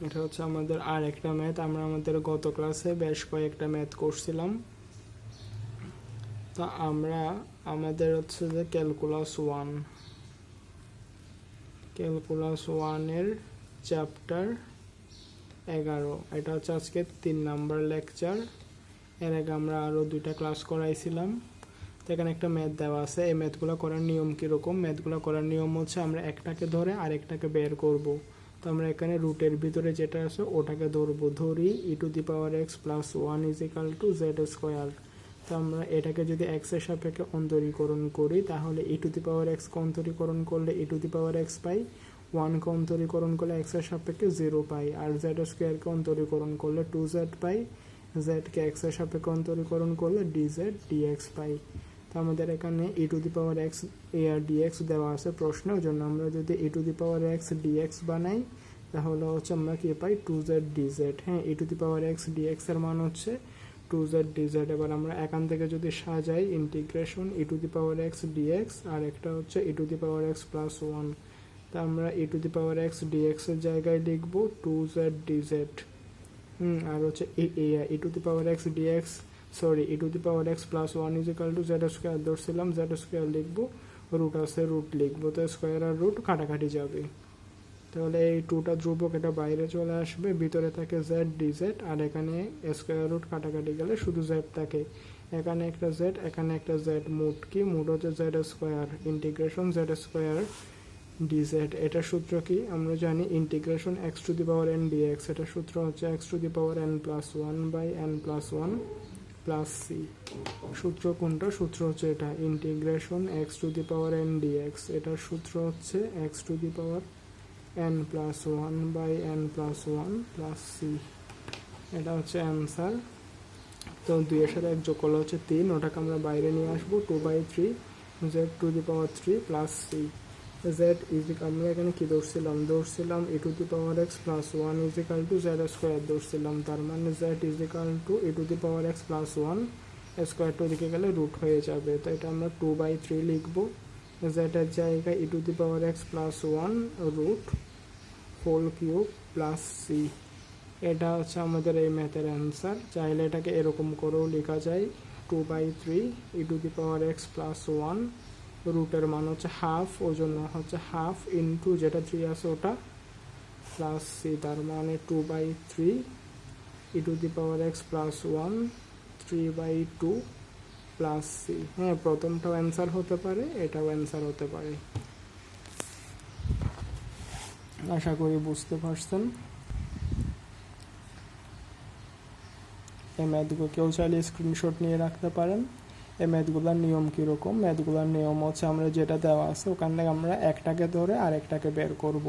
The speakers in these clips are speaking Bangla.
এটা হচ্ছে আমাদের আর একটা ম্যাথ। আমরা আমাদের গত ক্লাসে বেশ কয়েকটা ম্যাথ করছিলাম। তো আমরা, আমাদের হচ্ছে যে ক্যালকুলাস ওয়ান। ক্যালকুলাস ওয়ানের চ্যাপ্টার এগারো। এটা হচ্ছে আজকে তিন নাম্বার লেকচার। এর আগে আমরা আরও দুইটা ক্লাস করাইছিলাম। তো এখানে একটা ম্যাথ দেওয়া আছে। এই ম্যাথগুলো করার নিয়ম কীরকম? ম্যাথগুলো করার নিয়ম হচ্ছে আমরা একটাকে ধরে আরেকটাকে বের করব। তো আমরা এখানে রুটের ভিতরে যেটা আছে, ওটাকে ধরবো। ধরি e to the power x plus one is equal to z square তো আমরা এটাকে যদি এক্সের সাপেক্ষে অন্তরীকরণ করি, তাহলে ই টু দি পাওয়ার এক্স অন্তরীকরণ করলে ই টু দি পাওয়ার এক্স পাই। ওয়ানকে অন্তরীকরণ করলে এক্সের সাপেক্ষে জিরো পাই। আর জেড স্কোয়ারকে অন্তরীকরণ করলে টু জেড পাই। জেডকে এক্সের সাপেক্ষে অন্তরীকরণ করলে ডি জেড ডিএক্স পাই। আমাদের এখানে e to the power x এ আর ডিএক্স দেওয়া আছে প্রশ্ন ওই জন্য। আমরা যদি e to the power x dx বানাই, তাহলে হচ্ছে আমরা কি পাই? টু জেড ডিজেড হ্যাঁ e to the power x dx এর মান হচ্ছে টু জেড ডিজেড এবার আমরা এখান থেকে যদি সাজাই integration e to the power x dx আর একটা হচ্ছে e to the power x plus one তা আমরা e to the power x dx এর জায়গায় লিখব টু জেড ডিজেড হুম, আর হচ্ছে e to the power x dx sorry e to the power x plus one is equal to z square ধরছিলাম z square লিখব রুট আছে রুট লিখব, তো স্কোয়ার আর রুট কাটাকাটি যাবে। তাহলে এই টুটা ধ্রুবক এটা বাইরে চলে আসবে, ভিতরে থাকে জেড ডিজেড আর এখানে স্কোয়ার রুট কাটাকাটি গেলে শুধু জেড থাকে। এখানে একটা জেড এখানে একটা জেড মুট কি? মুট হচ্ছে z square integration z square dz এটা সূত্র কি? আমরা জানি integration x to the power n dx এটা সূত্র হচ্ছে x to the power n plus one by n plus one plus c সূত্র কোনটা? সূত্র হচ্ছে এটা integration x to the power n dx এটার সূত্র হচ্ছে x to the power n plus one by n plus one plus c এটা হচ্ছে অ্যান্সার তো দুইয়ের সাথে এক যোগ করলে হচ্ছে তিন। ওটাকে আমরা বাইরে নিয়ে আসব two by three z to the power three plus c z is আমরা এখানে কি ধরছিলাম ধরছিলাম e to the power x plus one is equal to z square ধরছিলাম তার মানে z is equal to e to the power x plus one স্কোয়ারটা ওদিকে গেলে রুট হয়ে যাবে। তো এটা আমরা টু বাই থ্রি লিখব। জেডের জায়গায় e to the power x plus one root whole cube plus c এটা হচ্ছে আমাদের এই ম্যাথের অ্যান্সার চাইলে এটাকে এরকম করেও লেখা যায়। Two by three e to the power x plus one রুটের মান হচ্ছে হাফ ওই জন্য হচ্ছে হাফ ইন্টু যেটা থ্রি আছে ওটা প্লাস সি তার মানে two by three e to the power x plus one three by two plus c হ্যাঁ প্রথমটাও অ্যান্সার হতে পারে, এটাও অ্যান্সার হতে পারে। আশা করি বুঝতে পারছেন। এই ম্যাথগুলো কেউ চাইলে স্ক্রিনশট নিয়ে রাখতে পারেন। এই ম্যাথগুলোর নিয়ম কীরকম? ম্যাথগুলোর নিয়ম হচ্ছে আমরা যেটা দেওয়া আছে, ওখান থেকে আমরা একটাকে ধরে আরেকটাকে বের করব।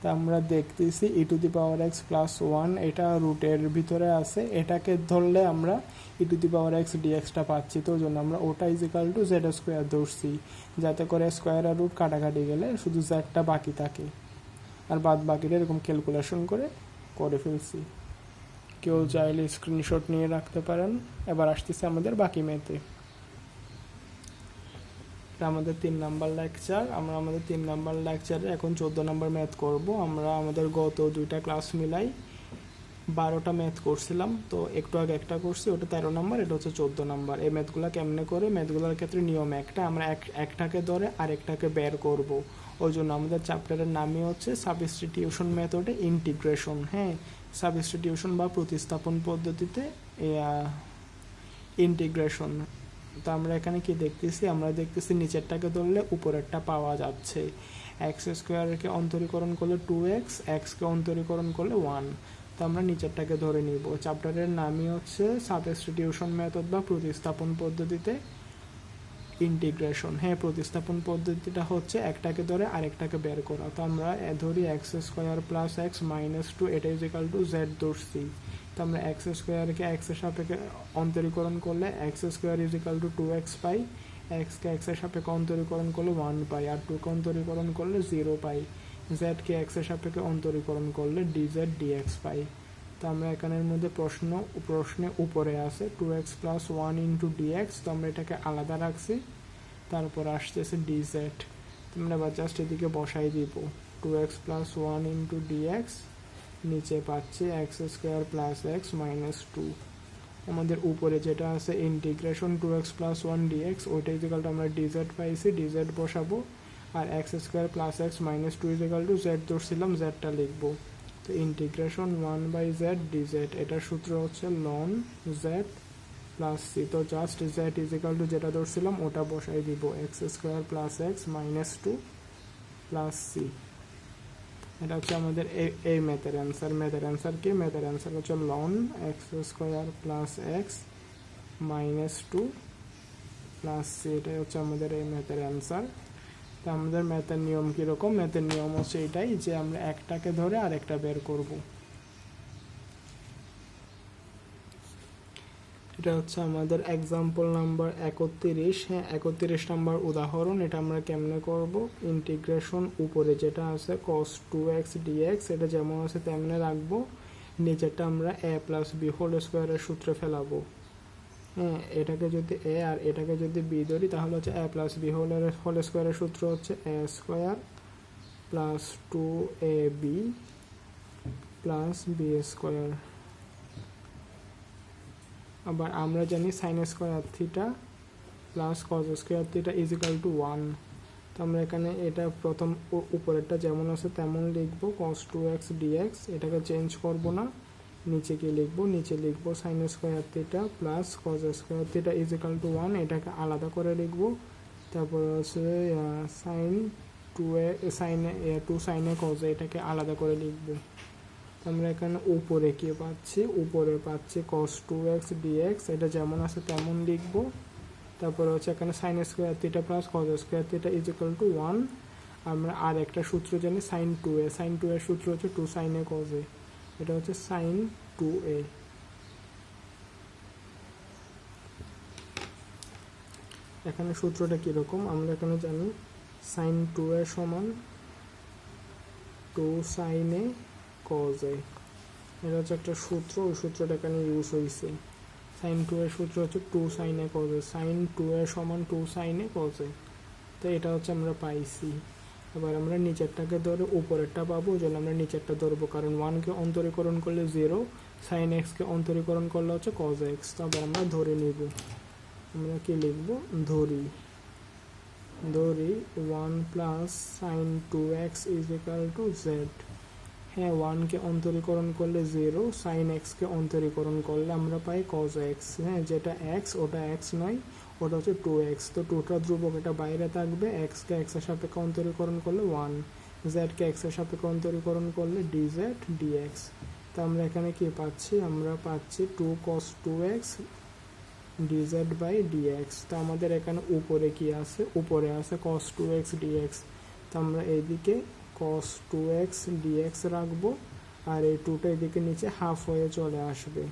তা আমরা দেখতেছি e to the power x plus one এটা রুটের ভিতরে আছে। এটাকে ধরলে আমরা e to the power x ডিএক্সটা পাচ্ছি, তো জন্য আমরা ওটা ইজিক্যাল টু জেড স্কোয়ার ধরছি। যাতে করে স্কোয়ার আর রুট কাটাকাটি গেলে শুধু জেডটা বাকি থাকে। আর বাদ বাকিটা এরকম ক্যালকুলেশন করে করে ফেলছি। কেউ চাইলে স্ক্রিনশট নিয়ে রাখতে পারেন। এবার আসতেছে আমাদের বাকি মেতে এটা আমাদের তিন নাম্বার লেকচার আমরা আমাদের তিন নাম্বার লেকচারে এখন চোদ্দ নাম্বার ম্যাথ করব। আমরা আমাদের গত দুইটা ক্লাস মিলাই বারোটা ম্যাথ করছিলাম। তো একটু আগে একটা করছি, ওটা তেরো নাম্বার, এটা হচ্ছে চোদ্দ নাম্বার। এই ম্যাথগুলো কেমনে করে? ম্যাথগুলোর ক্ষেত্রে নিয়ম একটা, আমরা এক, একটাকে ধরে আরেকটাকে বের করব। ওই জন্য আমাদের চ্যাপ্টারের নামই হচ্ছে সাবস্টিটিউশন মেথডে ইন্টিগ্রেশন হ্যাঁ সাবস্টিটিউশন বা প্রতিস্থাপন পদ্ধতিতে ইন্টিগ্রেশন তো আমরা এখানে কি দেখতেছি? আমরা দেখতেছি নিচেরটাকে ধরলে উপরেরটা পাওয়া যাচ্ছে। এক্স স্কোয়ারকে অন্তরীকরণ করলে টু এক্স এক্সকে অন্তরীকরণ করলে ওয়ান তো আমরা নিচেরটাকে ধরে নিব। চ্যাপ্টারের নামই হচ্ছে সাবস্টিটিউশন মেথড বা প্রতিস্থাপন পদ্ধতিতে ইন্টিগ্রেশন হ্যাঁ প্রতিস্থাপন পদ্ধতিটা হচ্ছে একটাকে ধরে আরেকটাকে বের করা। তো আমরা ধরি x square plus x minus two এটা ইজ ইকাল টু জেড ধরছি তো আমরা এক্স স্কোয়ারকে এক্সের সাপেক্ষে অন্তরীকরণ করলে x square is equal to two x পাই। এক্সকে এক্সের সাপেক্ষে অন্তরীকরণ করলে ওয়ান পাই আর টুকে অন্তরীকরণ করলে জিরো পাই। জেডকে এক্সের সাপেক্ষে অন্তরীকরণ করলে ডি জেড ডিএক্স পাই। তো আমরা এখানের মধ্যে প্রশ্ন, প্রশ্নে উপরে আছে two x plus one into dx তো আমরা এটাকে আলাদা রাখছি। তারপর আসতেছে ডিজেড তোমরা এবার জাস্ট এদিকে বসাই দিব। Two x plus one into dx নিচে পাচ্ছি x square plus x minus two আমাদের উপরে যেটা আছে integration two x plus one dx ওইটা ইজিকালটা আমরা ডিজেড পাইছি ডিজেড বসাবো। আর x square plus x minus two is equal to z ধরছিলাম জেডটা লিখব। তো integration one by z dz এটার সূত্র হচ্ছে লন জেড প্লাস সি তো just z is equal to যেটা ধরছিলাম, ওটা বসাই দিব x square plus x minus two plus c এটা হচ্ছে আমাদের এই ম্যাথের অ্যান্সার ম্যাথের অ্যান্সার কি? ম্যাথের অ্যান্সার হচ্ছে ln x square plus x minus two plus c এটাই হচ্ছে আমাদের এই ম্যাথের অ্যান্সার তো আমাদের ম্যাথের নিয়ম কীরকম? ম্যাথের নিয়ম হচ্ছে এটাই যে আমরা একটাকে ধরে আরেকটা বের করব। এটা হচ্ছে আমাদের এক্সাম্পল নাম্বার একত্রিশ। হ্যাঁ একত্রিশ নাম্বার উদাহরণ। এটা আমরা কেমনে করব? ইন্টিগ্রেশন উপরে যেটা আছে কস টু এক্স ডিএক্স এটা যেমন আছে তেমনে রাখব। নিচেরটা আমরা এ প্লাস বি হোল স্কোয়ারের সূত্রে ফেলাবো। হ্যাঁ এটাকে যদি এ আর এটাকে যদি বি ধরি, তাহলে হচ্ছে এ প্লাস বি হোলের হোল স্কোয়ারের সূত্র হচ্ছে A square plus two A B plus B square আবার আমরা জানি sine square theta plus cos square theta is equal to one তো আমরা এখানে এটা প্রথম উপরেরটা যেমন আছে, তেমন লিখব কস টু এক্স ডিএক্স এটাকে চেঞ্জ করব না। নিচে কি লিখব, নিচে লিখব sine square theta plus cos square theta is equal to one এটাকে আলাদা করে লিখব। তারপর হচ্ছে সাইন টু এ সাইনে টু সাইনে কজ এটাকে আলাদা করে লিখব। আমরা এখানে উপরে কি পাচ্ছি? উপরে পাচ্ছি cos টু এক্স ডিএক্স এটা যেমন আছে তেমন লিখব। তারপরে হচ্ছে এখানে sine square theta plus cos square theta is equal to one আমরা আর একটা সূত্র জানি sine two A. Sine two এর সূত্র হচ্ছে টু সাইনে কজে এটা হচ্ছে সাইন টু এ এখানে সূত্রটা কীরকম? আমরা এখানে জানি সাইন টু এর সমান টু সাইনে কজ এ এটা হচ্ছে একটা সূত্র, ওই সূত্রটা এখানে ইউজ হয়েছে সাইন টু এর সূত্র হচ্ছে টু সাইনে কজ এ সাইন টু এর সমান টু সাইনে কজ এ তো এটা হচ্ছে আমরা পাইছি। এবার আমরা নিচেরটাকে ধরে উপরেরটা পাবো জন্য আমরা নিচেরটা ধরবো। কারণ ওয়ানকে অন্তরীকরণ করলে জিরো সাইন এক্সকে অন্তরীকরণ করলে হচ্ছে কজ এক্স তো আবার আমরা ধরে নিব। আমরা কি লিখব? ধরি। ধরি one plus sine two x is equal to z হ্যাঁ ওয়ানকে অন্তরীকরণ করলে জিরো সাইন এক্সকে অন্তরীকরণ করলে আমরা পাই কজ এক্স হ্যাঁ যেটা এক্স ওটা এক্স নয়। ওটা হচ্ছে টু এক্স তো টুটা ধ্রুবক এটা বাইরে থাকবে এক্সকে এক্সের সাপেক্ষে অন্তরীকরণ করলে ওয়ান জেডকে এক্সের সাপেক্ষে অন্তরীকরণ করলে ডি জেড ডিএক্স তো আমরা এখানে কি পাচ্ছি? আমরা পাচ্ছি two cos two x dz by dx তো আমাদের এখানে উপরে কি আছে? উপরে আছে কস টু এক্স ডিএক্স তো আমরা এইদিকে কস টু এক্স ডিএক্স রাখব, আর এই টুটা এদিকে নিচে হাফ হয়ে চলে আসবে।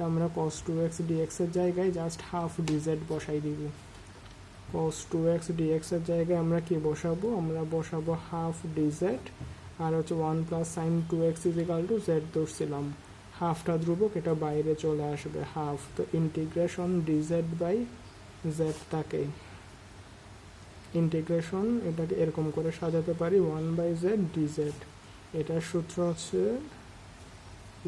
তো আমরা কস টু এক্স ডিএক্সের জায়গায় জাস্ট হাফ ডিজেড বসাই দিব। কস টু এক্স ডিএক্সের জায়গায় আমরা কি বসাবো? আমরা বসাবো হাফ ডিজেড আর হচ্ছে one plus sine two x is equal to z ধরছিলাম। হাফটা ধ্রুবক, এটা বাইরে চলে আসবে হাফ তো integration d z by z থাকে ইন্টিগ্রেশন এটাকে এরকম করে সাজাতে পারি ওয়ান বাই জেড ডিজেড এটার সূত্র হচ্ছে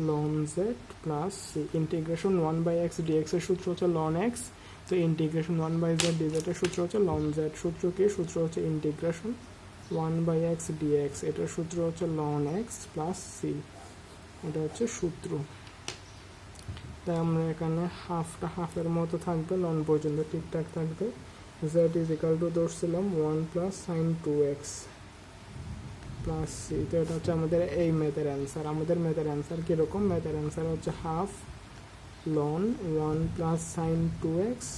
ln z plus c integration one by x d x এর সূত্র হচ্ছে লন এক্স তো integration one by z d z এর সূত্র হচ্ছে লন জেড সূত্র কি? সূত্র হচ্ছে integration one by x d x এটার সূত্র হচ্ছে লন এক্স প্লাস সি এটা হচ্ছে সূত্র। তাই আমরা এখানে হাফটা হাফের মতো থাকবে লন পর্যন্ত ঠিকঠাক থাকবে। Z is equal to ধরছিলাম one plus sine two x plus c তো এটা হচ্ছে আমাদের এই ম্যাথের অ্যান্সার আমাদের ম্যাথের অ্যান্সার কীরকম? ম্যাথের অ্যান্সার হচ্ছে half ln one plus sine two x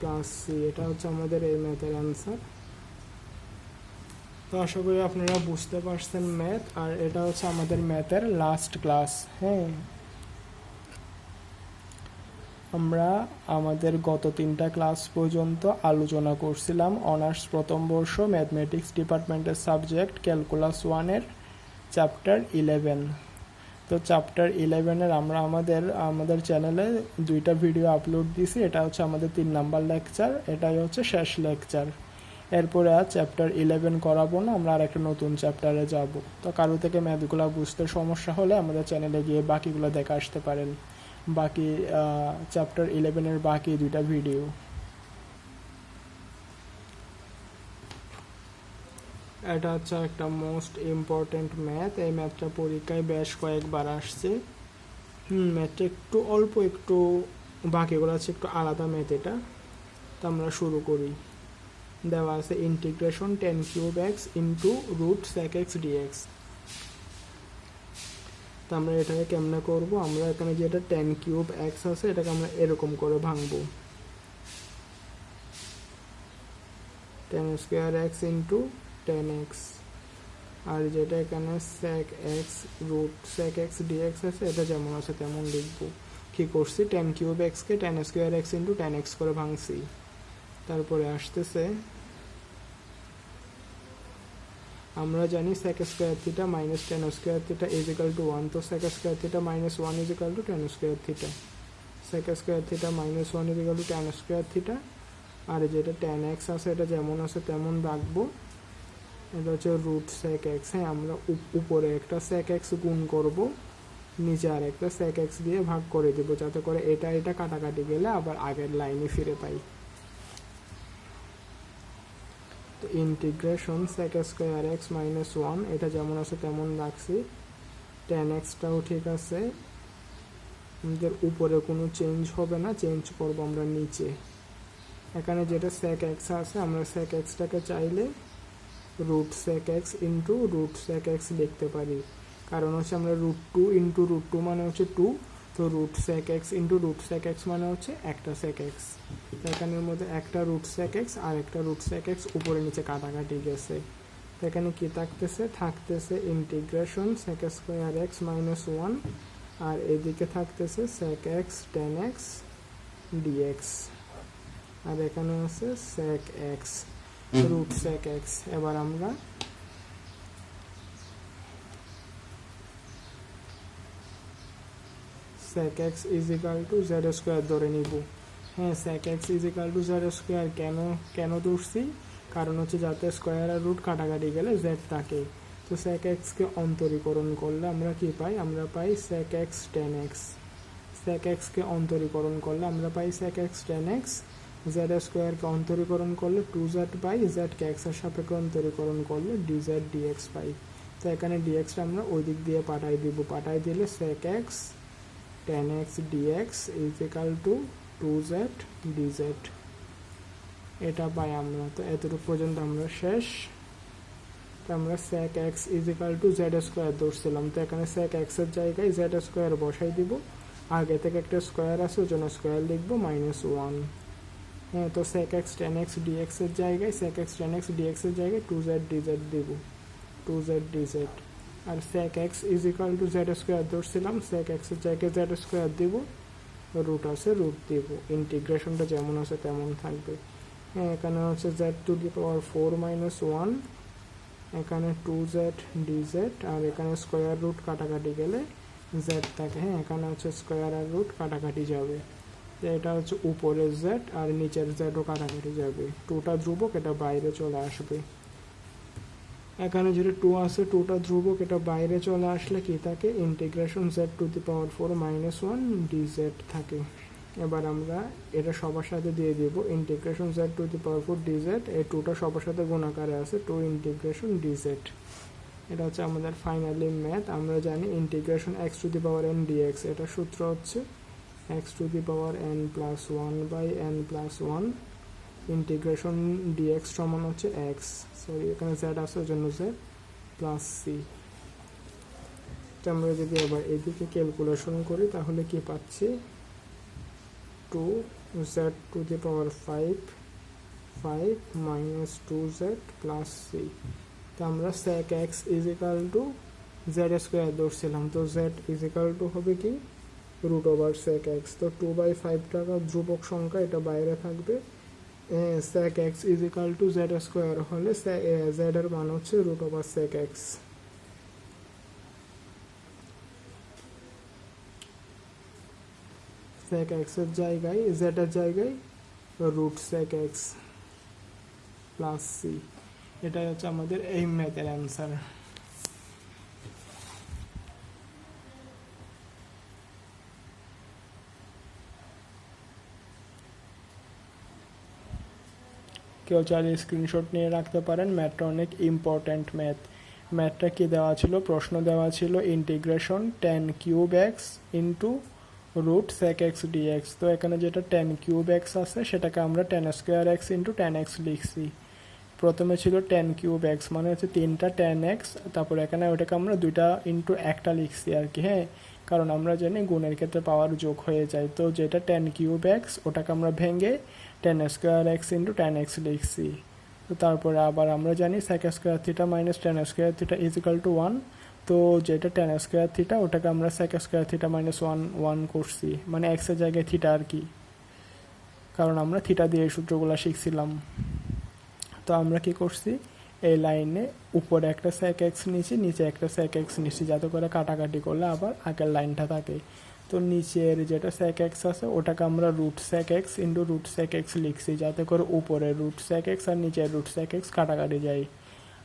plus c এটা হচ্ছে আমাদের এই ম্যাথের অ্যান্সার তো আশা করি আপনারা বুঝতে পারছেন ম্যাথ আর এটা হচ্ছে আমাদের ম্যাথের লাস্ট ক্লাস হ্যাঁ। আমরা আমাদের গত তিনটা ক্লাস পর্যন্ত আলোচনা করছিলাম অনার্স প্রথম বর্ষ ম্যাথমেটিক্স ডিপার্টমেন্টের সাবজেক্ট, ক্যালকুলাস ওয়ানের চ্যাপ্টার ইলেভেন। তো চ্যাপ্টার ইলেভেনের আমরা আমাদের আমাদের চ্যানেলে দুইটা ভিডিও আপলোড দিছি এটা হচ্ছে আমাদের তিন নাম্বার লেকচার, এটাই হচ্ছে শেষ লেকচার। এরপরে আর চ্যাপ্টার ইলেভেন করাবো না, আমরা আর একটা নতুন চ্যাপ্টারে যাব। তো কারও থেকে ম্যাথগুলো বুঝতে সমস্যা হলে আমাদের চ্যানেলে গিয়ে বাকিগুলো দেখে আসতে পারেন। বাকি চ্যাপ্টার ইলেভেনের বাকি দুইটা ভিডিও এটা হচ্ছে একটা মোস্ট ইম্পর্ট্যান্ট ম্যাথ এই ম্যাথটা পরীক্ষায় বেশ কয়েকবার আসছে। হুম ম্যাথটা একটু অল্প, একটু বাকিগুলো আছে, একটু আলাদা ম্যাথ এটা। তা আমরা শুরু করি। দেওয়া আছে integration tan cube x into root sec x d x আমরা এটাকে কেমনে করব? আমরা এখানে যেটা টেন কিউব এক্স আছে, এটাকে আমরা এরকম করে ভাঙবো। Tan square x into tan x আর যেটা এখানে sec x root sec x d x আছে, এটা যেমন আছে তেমন লিখব। কি করছি? টেন কিউব এক্সকে tan square x into tan x করে ভাঙছি। তারপরে আসতেছে আমরা জানি sec square theta minus tan square theta is equal to one তো sec square theta minus one is equal to tan square theta sec square theta minus one is equal to tan square theta আর যেটা টেন এক্স আছে, এটা যেমন আছে তেমন রাখব। এটা হচ্ছে রুট সেক এক্স হ্যাঁ আমরা উপরে একটা সেক এক্স গুণ করব, নিচে আর একটা সেক এক্স দিয়ে ভাগ করে দেবো, যাতে করে এটা এটা কাটাকাটি গেলে আবার আগের লাইনে ফিরে পাই তো integration sec square x minus one এটা যেমন আছে তেমন রাখছি। টেন এক্সটাও ঠিক আছে। আমাদের উপরে কোনো চেঞ্জ হবে না চেঞ্জ করব আমরা নিচে। এখানে যেটা সেক এক্স আছে, আমরা সেক এক্সটাকে চাইলে root sec x into root sec x লিখতে পারি। কারণ হচ্ছে আমরা root two into root two মানে হচ্ছে টু তো root sec x into root sec x মানে হচ্ছে একটা সেক এক্স এখানের মধ্যে একটা রুট সেক এক্স আর একটা রুট সেক এক্স উপরে নিচে কাটাকাটি গেছে। এখানে কি থাকতেছে? থাকতেছে integration sec square x minus one আর এদিকে থাকতেছে sec x tan x d x আর এখানে আছে sec x root sec x এবার আমরা sec x is equal to z square ধরে নিব। হ্যাঁ sec x is equal to z square কেন কেন ধরছি? কারণ হচ্ছে যাতে স্কোয়ার আর রুট কাটাকাটি গেলে z থাকে। তো sec x কে অন্তরীকরণ করলে আমরা কি পাই? আমরা পাই sec x tan x sec x কে অন্তরীকরণ করলে আমরা পাই sec x tan x z স্কোয়ারকে অন্তরীকরণ করলে টু জেড পাই জেডকে এক্সের সাপেক্ষে অন্তরীকরণ করলে ডিজেড ডিএক্স পাই। তো এখানে ডিএক্সটা আমরা ওই দিক দিয়ে পাঠাই দিব। পাঠাই দিলে sec x tan x dx is equal to 2z dz এটা পাই আমরা। তো এতটুকু পর্যন্ত আমরা শেষ। তো আমরা sec x is equal to z square ধরছিলাম। তো এখানে x এর জায়গায় z স্কোয়ার বসাই দিব। আগে থেকে একটা স্কোয়ার আছে, ওই জন্য স্কোয়ার লিখব মাইনাস ওয়ান হ্যাঁ তো x tan x dx এর জায়গায় x tan x dx এর জায়গায় 2z dz দিব। 2z dz আর sec x is equal to z square ধরছিলাম, sec x এর জায়গায় জেড স্কোয়ার দিব রুট আছে রুট দিব। ইন্টিগ্রেশনটা যেমন আছে তেমন থাকবে। এখানে হচ্ছে z to the power four minus one এখানে টু জেড ডিজেড আর এখানে স্কোয়ার রুট কাটাকাটি গেলে জেড থাকে। হ্যাঁ এখানে হচ্ছে স্কোয়ার আর রুট কাটাকাটি যাবে। এটা হচ্ছে উপরের জেড আর নিচের জেডও কাটাকাটি যাবে। টুটা ধ্রুবক, এটা বাইরে চলে আসবে। এখানে যেটা টু আছে টুটা ধ্রুবক, এটা বাইরে চলে আসলে কি থাকে? Integration z to the power four minus one d z থাকে। এবার আমরা এটা সবার সাথে দিয়ে দিব। Integration z to the power four d z এই টুটা সবার সাথে গুণাকারে আছে টু ইন্টিগ্রেশন ডি জেড এটা হচ্ছে আমাদের ফাইনালি ম্যাথ আমরা জানি integration x to the power n d x এটা সূত্র হচ্ছে x to the power n plus one by n plus one integration d x সমান হচ্ছে এক্স সরি এখানে জেড আছে, ওই জন্য জেড প্লাস সি আমরা যদি আবার এদিকে ক্যালকুলেশন করি, তাহলে কি পাচ্ছি? Two z to the power five five minus two z plus c তো আমরা sec x is equal to z square ধরছিলাম, তো জেড ইজিক্যাল টু হবে কি? রুট ওভার স্যাক এক্স তো টু বাই ফাইভ টাকা ধ্রুবক সংখ্যা, এটা বাইরে থাকবে। Sec x is equal to z square হলে z এর মান হচ্ছে root over sec x. sec x এর জায়গায়, z এর জায়গায় root sec x plus c এটাই হচ্ছে আমাদের এই ম্যাথের অ্যান্সার কেউ চাইলে স্ক্রিনশট নিয়ে রাখতে পারেন। ম্যাথটা অনেক ইম্পর্ট্যান্ট ম্যাথ ম্যাথটা কি দেওয়া ছিল? প্রশ্ন দেওয়া ছিল integration tan cube x into root sec x d x তো এখানে যেটা টেন কিউব এক্স আছে, সেটাকে আমরা tan square x into tan x লিখছি। প্রথমে ছিল টেন কিউব এক্স মানে হচ্ছে তিনটা টেন এক্স তারপর এখানে ওটাকে আমরা দুইটা ইন্টু একটা লিখছি আর কি হ্যাঁ? কারণ আমরা জানি গুণের ক্ষেত্রে পাওয়ার যোগ হয়ে যায়। তো যেটা টেন কিউব এক্স ওটাকে আমরা ভেঙে tan square x into tan x লিখছি। তো তারপরে আবার আমরা জানি sec square theta minus tan square theta is equal to one তো যেটা টেন স্কোয়ার থিটা ওটাকে আমরা sec square theta minus one one করছি। মানে এক্সের জায়গায় থিটা আর কি। কারণ আমরা থিটা দিয়ে এই সূত্রগুলো শিখছিলাম। তো আমরা কি করছি? এই লাইনে উপরে একটা স্যাক এক্স নিচে নিচে একটা স্যাক এক্স নিচ্ছি যাতে করে কাটাকাটি করলে আবার আগের লাইনটা থাকে তো নিচের যেটা স্যাক এক্স আছে ওটাকে আমরা root sec x into root sec x লিখছি যাতে করে উপরে রুট স্যাক এক্স আর নিচের রুট স্যাক এক্স কাটাকাটি যায়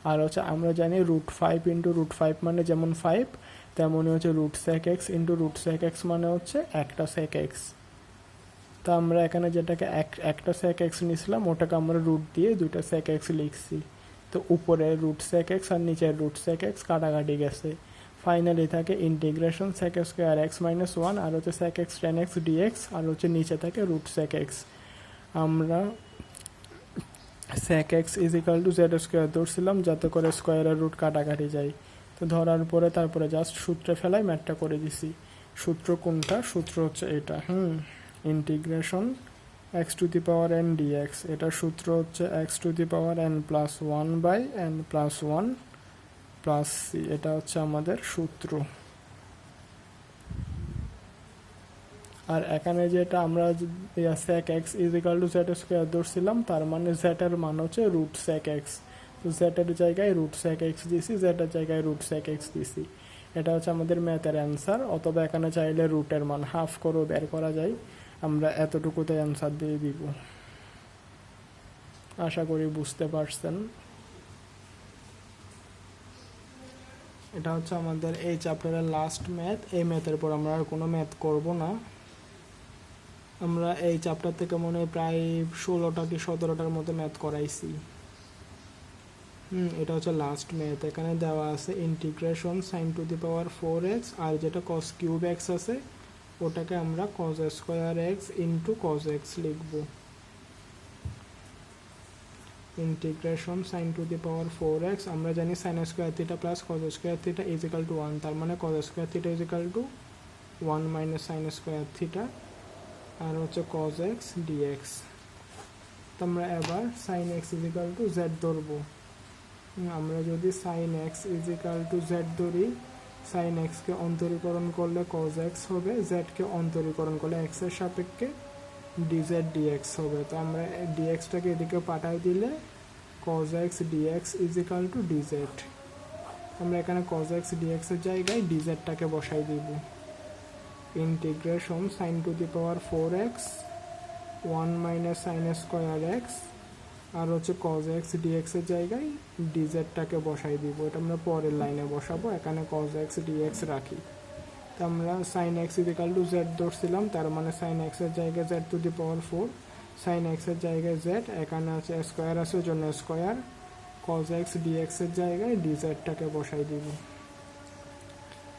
আর হচ্ছে আমরা জানি root five into root five মানে যেমন ফাইভ তেমনই হচ্ছে root sec x into root sec x মানে হচ্ছে একটা স্যাক এক্স তো আমরা এখানে যেটাকে এক একটা স্যাক এক্স নিয়েছিলাম ওটাকে আমরা রুট দিয়ে দুইটা স্যাক এক্স লিখছি তো উপরে রুট স্যাক এক্স আর নিচের রুট স্যাক এক্স কাটাকাটি গেছে। ফাইনালি থাকে integration sec square x minus one আর হচ্ছে sec x tan x d x আর হচ্ছে নিচে থাকে রুট স্যাক এক্স আমরা sec x is equal to z square ধরছিলাম যাতে করে স্কোয়ারের রুট কাটাকাটি যায়। তো ধরার পরে তারপরে জাস্ট সূত্রে ফেলাই ম্যাটটা করে দিছি। সূত্র কোনটা? সূত্র হচ্ছে এটা। হুম integration x to the power n d x এটার সূত্র হচ্ছে x to the power n plus one by n plus one plus c এটা হচ্ছে আমাদের সূত্র। আর এখানে যেটা আমরা sec x is equal to z square ধরছিলাম, তার মানে জেটের মান হচ্ছে রুট স্যাক এক্স তো জেটের জায়গায় রুট স্যাক এক্স দিছি জেটের জায়গায় রুট স্যাক এক্স দিছি। এটা হচ্ছে আমাদের ম্যাথের অ্যান্সার অথবা এখানে চাইলে রুটের মান হাফ করেও বের করা যায়। আমরা এতটুকুতে অ্যান্সার দিয়ে দিব। আশা করি বুঝতে পারছেন। এটা হচ্ছে আমাদের এই চ্যাপ্টারের লাস্ট ম্যাথ এই ম্যাথের পর আমরা আর কোনো ম্যাথ করব না। আমরা এই চ্যাপ্টার থেকে মনে হয় প্রায় ষোলোটা কি সতেরোটার মতো ম্যাথ করাইছি। হুম, এটা হচ্ছে লাস্ট ম্যাথ এখানে দেওয়া আছে integration sine to the power four x আর যেটা কস কিউব এক্স আছে ওটাকে আমরা cos square x into cos x লিখব। Integration sine to the power four x আমরা জানি sine square theta plus cos square theta is equal to one তার মানে cos square theta is equal to one minus sine square theta আর হচ্ছে কজ এক্স ডিএক্স আমরা এবার sine x is equal to z ধরবো। আমরা যদি sine x is equal to z ধরি সাইন এক্সকে অন্তরীকরণ করলে কজ এক্স হবে জেডকে অন্তরীকরণ করলে এক্সের সাপেক্ষে ডিজেড ডিএক্স হবে। তো আমরা ডিএক্সটাকে এদিকে পাঠাই দিলে cos x d x is equal to d z আমরা এখানে কজ এক্স ডিএক্সের জায়গায় ডিজেডটাকে বসাই দিব। Integration sine to the power four x one minus sine square x আর হচ্ছে কজ এক্স ডিএক্স এর জায়গায় ডিজেডটাকে বসাই দিব। এটা আমরা পরের লাইনে বসাবো। এখানে কজ এক্স ডিএক্স রাখি। তো আমরা sine x is equal to z ধরছিলাম। তার মানে সাইন এক্সের জায়গায় z to the power four sine এক্সের জায়গায় জেড এখানে আছে স্কোয়ার আছে ওই জন্য স্কোয়ার কজ এক্স ডিএক্স এর জায়গায় ডিজেডটাকে বসাই দিব।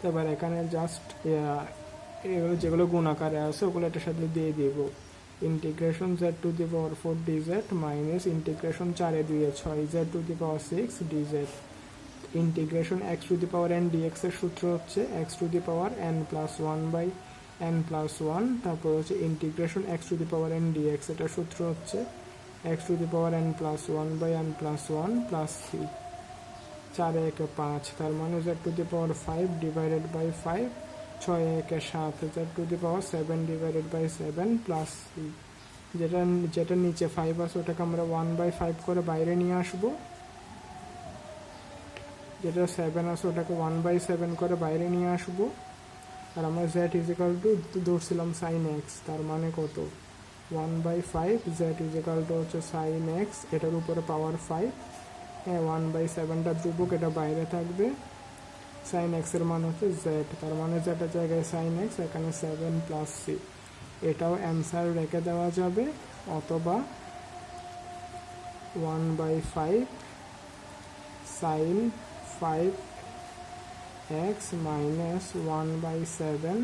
এবার এখানে জাস্ট এগুলো যেগুলো গুণাকারে আছে, ওগুলো এটার সাথে দিয়ে দিব। Integration z to the power four d z minus integration চারে দুইয়ে ছয় z to the power six d z integration x to the power n d x এর সূত্র হচ্ছে x to the power n plus one by n plus one তারপর হচ্ছে integration x to the power n d x এটার সূত্র হচ্ছে x to the power n plus one by n plus one plus three চারে একে পাঁচ, তার মানে z to the power five divided by five ছয় একে সাত z to the power seven divided by seven plus three যেটা যেটা নিচে ফাইভ আছে ওটাকে আমরা ওয়ান বাই ফাইভ করে বাইরে নিয়ে আসব যেটা সেভেন আছে ওটাকে ওয়ান বাই সেভেন করে বাইরে নিয়ে আসব আর আমরা জেড ইজিক্যাল টু ধরছিলাম সাইন এক্স তার মানে কত one by five z is equal to হচ্ছে সাইন এক্স এটার উপরে পাওয়ার ফাইভ হ্যাঁ ওয়ান বাই সেভেনটা ধ্রুবক এটা বাইরে থাকবে সাইন এক্সের মান হচ্ছে জেড তার মানে জেডের জায়গায় সাইন এক্স এখানে সেভেন প্লাস সি এটাও অ্যান্সার রেখে দেওয়া যাবে, অথবা one by five sine five x minus one by seven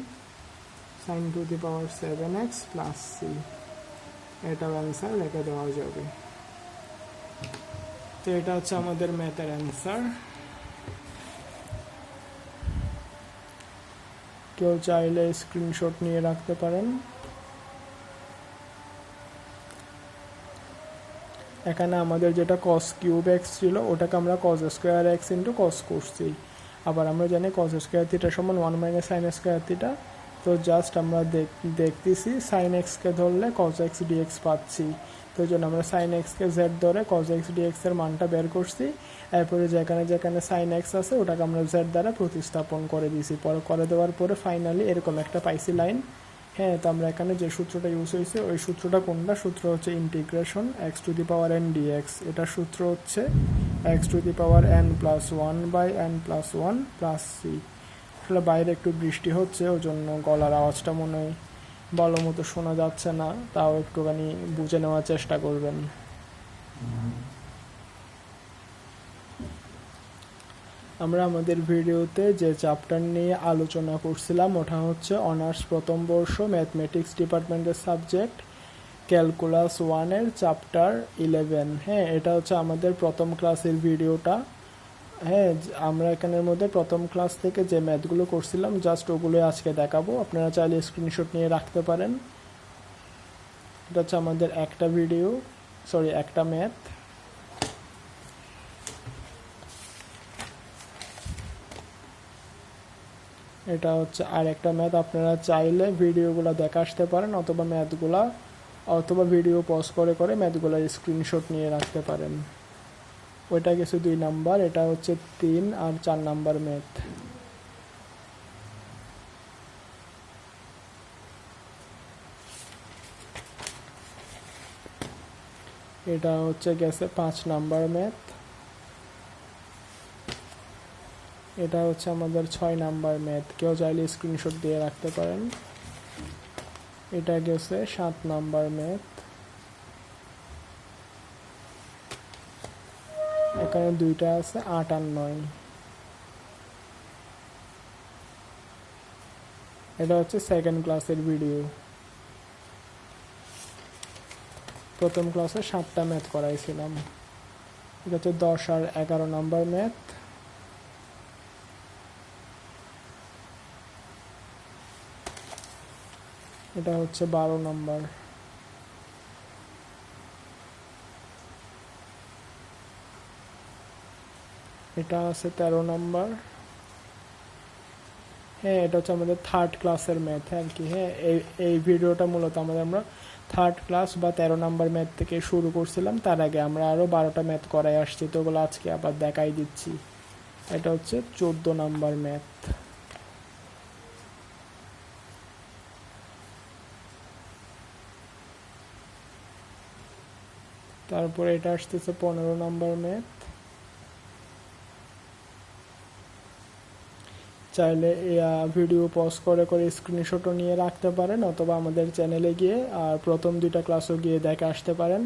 sine to the power seven x plus c এটাও অ্যান্সার রেখে দেওয়া যাবে। তো এটা হচ্ছে আমাদের ম্যাথের অ্যান্সার কেউ চাইলে স্ক্রিনশট নিয়ে রাখতে পারেন। এখানে আমাদের যেটা কস কিউব এক্স ছিল, ওটাকে আমরা cos square x into cos করছি আবার আমরা জানি কস স্কোয়ার থিটা সমান one minus sine square theta তো জাস্ট আমরা দেখতেছি সাইন এক্সকে ধরলে কস এক্স ডিএক্স পাচ্ছি। তো ওই জন্য আমরা সাইন এক্সকে জেড ধরে কস এক্স ডিএক্স এর মানটা বের করছি। এরপরে যেখানে যেখানে সাইন এক্স আছে, ওটাকে আমরা জেড দ্বারা প্রতিস্থাপন করে দিয়েছি। পরে করে দেওয়ার পরে ফাইনালি এরকম একটা পাইছি লাইন হ্যাঁ তো আমরা এখানে যে সূত্রটা ইউজ হয়েছে, ওই সূত্রটা কোনটা? সূত্র হচ্ছে integration x to the power n d x এটা সূত্র হচ্ছে x to the power n plus one by n plus one plus c আসলে বাইরে একটু বৃষ্টি হচ্ছে ওই জন্য গলার আওয়াজটা মনে হয়। ভালো মতো শোনা যাচ্ছে না, তাও একটুখানি বুঝে নেওয়ার চেষ্টা করবেন। আমরা আমাদের ভিডিওতে যে চ্যাপ্টার নিয়ে আলোচনা করছিলাম, ওটা হচ্ছে অনার্স প্রথম বর্ষ ম্যাথমেটিক্স ডিপার্টমেন্টের সাবজেক্ট ক্যালকুলাস ওয়ানের চ্যাপ্টার ইলেভেন হ্যাঁ এটা হচ্ছে আমাদের প্রথম ক্লাসের ভিডিওটা। হ্যাঁ আমরা এখানের মধ্যে প্রথম ক্লাস থেকে যে ম্যাথগুলো করছিলাম জাস্ট ওগুলোই আজকে দেখাবো। আপনারা চাইলে স্ক্রিনশট নিয়ে রাখতে পারেন। এটা হচ্ছে আমাদের একটা ভিডিও সরি একটা ম্যাথ এটা হচ্ছে আর একটা ম্যাথ আপনারা চাইলে ভিডিওগুলো দেখে আসতে পারেন, অথবা ম্যাথগুলা অথবা ভিডিও পজ করে করে ম্যাথগুলোর স্ক্রিনশট নিয়ে রাখতে পারেন। ওইটা গেছে দুই নাম্বার, এটা হচ্ছে তিন আর চার নাম্বার ম্যাথ এটা হচ্ছে গেছে পাঁচ নাম্বার ম্যাথ এটা হচ্ছে আমাদের ছয় নাম্বার ম্যাথ কেউ চাইলে স্ক্রিনশট দিয়ে রাখতে পারেন। এটা গেছে সাত নাম্বার ম্যাথ এখানে দুইটা আছে আট আর নয়। এটা হচ্ছে সেকেন্ড ক্লাসের ভিডিও প্রথম ক্লাসে সাতটা ম্যাথ করাইছিলাম। এটা হচ্ছে দশ আর এগারো নম্বর ম্যাথ এটা হচ্ছে বারো নাম্বার এটা আছে তেরো নাম্বার। হ্যাঁ এটা হচ্ছে আমাদের থার্ড ক্লাসের ম্যাথ আর কি হ্যাঁ এই এই ভিডিওটা মূলত আমাদের আমরা থার্ড ক্লাস বা তেরো নাম্বার ম্যাথ থেকে শুরু করছিলাম, তার আগে আমরা আরও বারোটা ম্যাথ করাই আসছি, তো ওগুলো আজকে আবার দেখাই দিচ্ছি। এটা হচ্ছে চোদ্দ নাম্বার ম্যাথ তারপরে এটা আসতেছে পনেরো নাম্বার ম্যাথ চাইলে ভিডিও পজ করে করে স্ক্রিনশটও নিয়ে রাখতে পারেন অথবা আমাদের চ্যানেলে গিয়ে, আর প্রথম দুইটা ক্লাসও গিয়ে দেখে আসতে পারেন।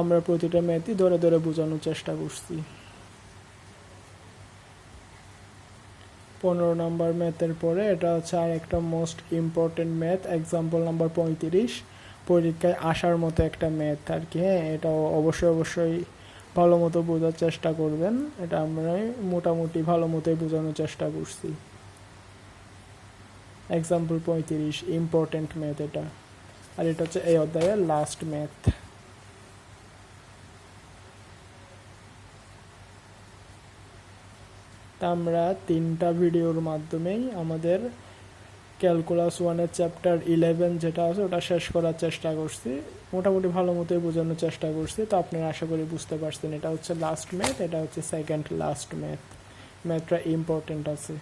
আমরা প্রতিটা ম্যাথই ধরে ধরে বোঝানোর চেষ্টা করছি। পনেরো নাম্বার ম্যাথের পরে এটা হচ্ছে আর একটা most important math example number পঁয়ত্রিশ। পরীক্ষায় আসার মতো একটা ম্যাথ আর কি হ্যাঁ এটা অবশ্যই অবশ্যই ভালো মতো বোঝার চেষ্টা করবেন। এটা আমরা মোটামুটি ভালো মতোই বোঝানোর চেষ্টা করছি। এক্সাম্পল পঁয়ত্রিশ ইম্পর্টেন্ট ম্যাথ এটা আর এটা হচ্ছে এই অধ্যায়ের লাস্ট ম্যাথ আমরা তিনটা ভিডিওর মাধ্যমেই আমাদের ক্যালকুলাস ওয়ানের চ্যাপ্টার ইলেভেন যেটা আছে ওটা শেষ করার চেষ্টা করছি মোটামুটি ভালো মতোই বোঝানোর চেষ্টা করছি তো আপনারা আশা করি বুঝতে পারছেন এটা হচ্ছে লাস্ট ম্যাথ এটা হচ্ছে সেকেন্ড লাস্ট ম্যাথ ম্যাথটা ইম্পর্টেন্ট আছে